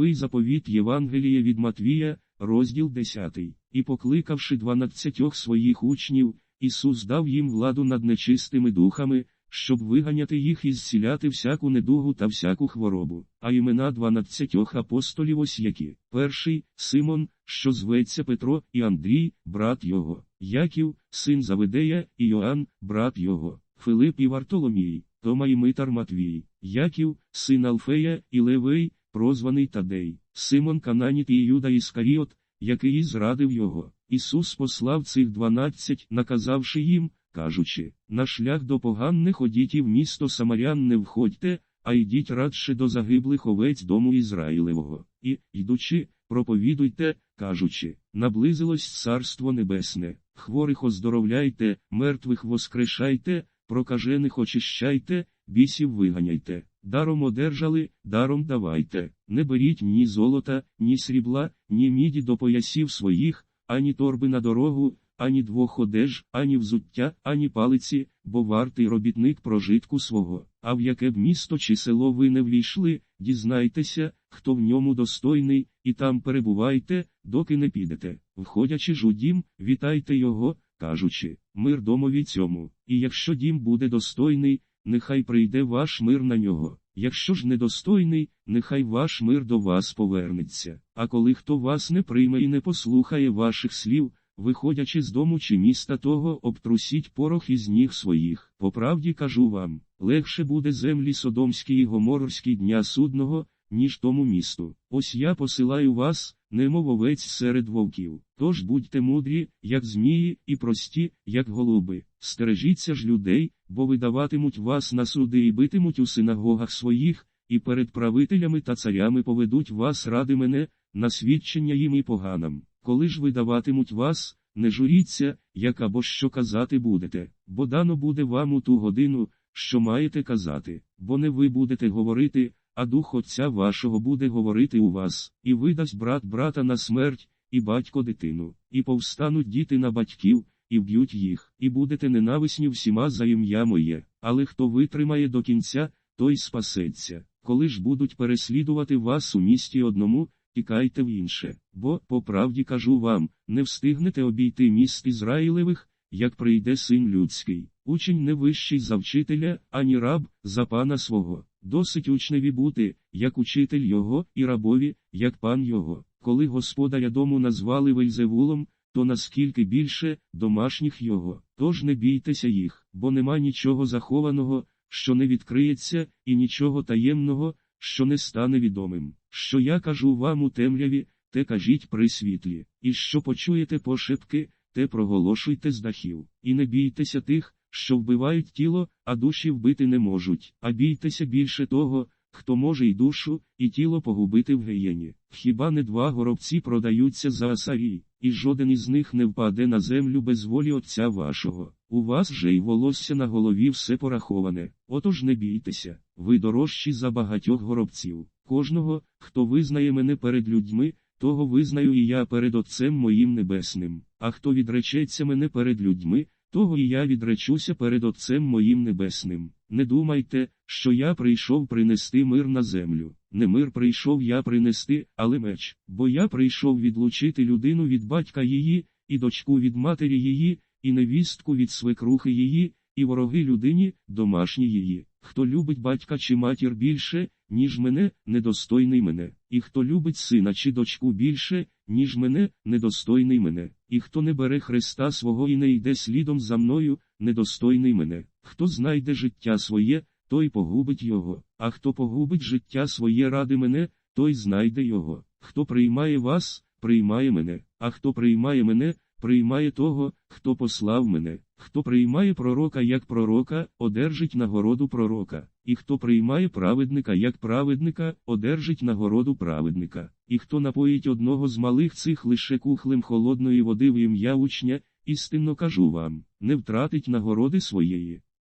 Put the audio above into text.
Новий заповіт Євангелія від Матвія, розділ 10. І покликавши дванадцятьох своїх учнів, Ісус дав їм владу над нечистими духами, щоб виганяти їх і зціляти всяку недугу та всяку хворобу. А імена дванадцятьох апостолів ось які. Перший Симон, що зветься Петро, і Андрій, брат його, Яків, син Завидея, і Йоанн, брат його, Филип і Вартоломій, Тома і Митар Матвій, Яків, син Алфея, і Левей, прозваний Тадей, Симон Кананіт і Юда Іскаріот, який зрадив його. Ісус послав цих дванадцять, наказавши їм, кажучи, на шлях до поган не ходіть і в місто Самарян не входьте, а йдіть радше до загиблих овець дому Ізраїлевого. І, йдучи, проповідуйте, кажучи, наблизилось Царство Небесне, хворих оздоровляйте, мертвих воскрешайте, прокажених очищайте, бісів виганяйте. Даром одержали, даром давайте, не беріть ні золота, ні срібла, ні міді до поясів своїх, ані торби на дорогу, ані двох одеж, ані взуття, ані палиці, бо вартий робітник прожитку свого. А в яке б місто чи село ви не ввійшли, дізнайтеся, хто в ньому достойний, і там перебувайте, доки не підете. Входячи ж у дім, вітайте його, кажучи, мир домові цьому, і якщо дім буде достойний, нехай прийде ваш мир на нього. Якщо ж недостойний, нехай ваш мир до вас повернеться. А коли хто вас не прийме і не послухає ваших слів, виходячи з дому чи міста того, обтрусіть порох із ніг своїх. По правді кажу вам, легше буде землі Содомській і Гоморорській дня судного, ніж тому місту. Ось я посилаю вас, немов овець серед вовків. Тож будьте мудрі, як змії, і прості, як голуби. Стережіться ж людей, бо видаватимуть вас на суди і битимуть у синагогах своїх, і перед правителями та царями поведуть вас ради мене, на свідчення їм і поганам. Коли ж видаватимуть вас, не журіться, як або що казати будете, бо дано буде вам у ту годину, що маєте казати, бо не ви будете говорити, а дух Отця вашого буде говорити у вас, і видасть брат брата на смерть, і батько дитину, і повстануть діти на батьків, і вб'ють їх, і будете ненависні всіма за ім'я моє, але хто витримає до кінця, той спасеться. Коли ж будуть переслідувати вас у місті одному, тікайте в інше, бо, по правді кажу вам, не встигнете обійти міст Ізраїлевих, як прийде син людський. Учень не вищий за вчителя, ані раб, за пана свого. Досить учневі бути, як учитель його, і рабові, як пан його. Коли господаря дому назвали Вельзевулом, то наскільки більше домашніх його. Тож не бійтеся їх, бо нема нічого захованого, що не відкриється, і нічого таємного, що не стане відомим. Що я кажу вам у темряві, те кажіть при світлі, і що почуєте пошепки, те проголошуйте з дахів. І не бійтеся тих, що вбивають тіло, а душі вбити не можуть, а бійтеся більше того, хто може й душу, і тіло погубити в геєні. Хіба не два горобці продаються за асарій, і жоден із них не впаде на землю без волі Отця вашого. У вас же й волосся на голові все пораховане. Отож не бійтеся, ви дорожчі за багатьох горобців. Кожного, хто визнає мене перед людьми, того визнаю і я перед Отцем моїм небесним. А хто відречеться мене перед людьми, того і я відречуся перед Отцем моїм небесним. Не думайте, що я прийшов принести мир на землю. Не мир прийшов я принести, але меч, бо я прийшов відлучити людину від батька її, і дочку від матері її, і невістку від свекрухи її, і вороги людині, домашні її. Хто любить батька чи матір більше, ніж мене, недостойний мене, і хто любить сина чи дочку більше, ніж мене, недостойний мене, і хто не бере Христа свого і не йде слідом за мною, недостойний мене, хто знайде життя своє, той погубить його, а хто погубить життя своє ради мене, той знайде його. Хто приймає вас, приймає мене, а хто приймає мене, приймає того, хто послав мене. Хто приймає пророка як пророка, одержить нагороду пророка, і хто приймає праведника як праведника, одержить нагороду праведника, і хто напоїть одного з малих цих лише кухлем холодної води в ім'я учня, істинно кажу вам, не втратить нагороди своєї.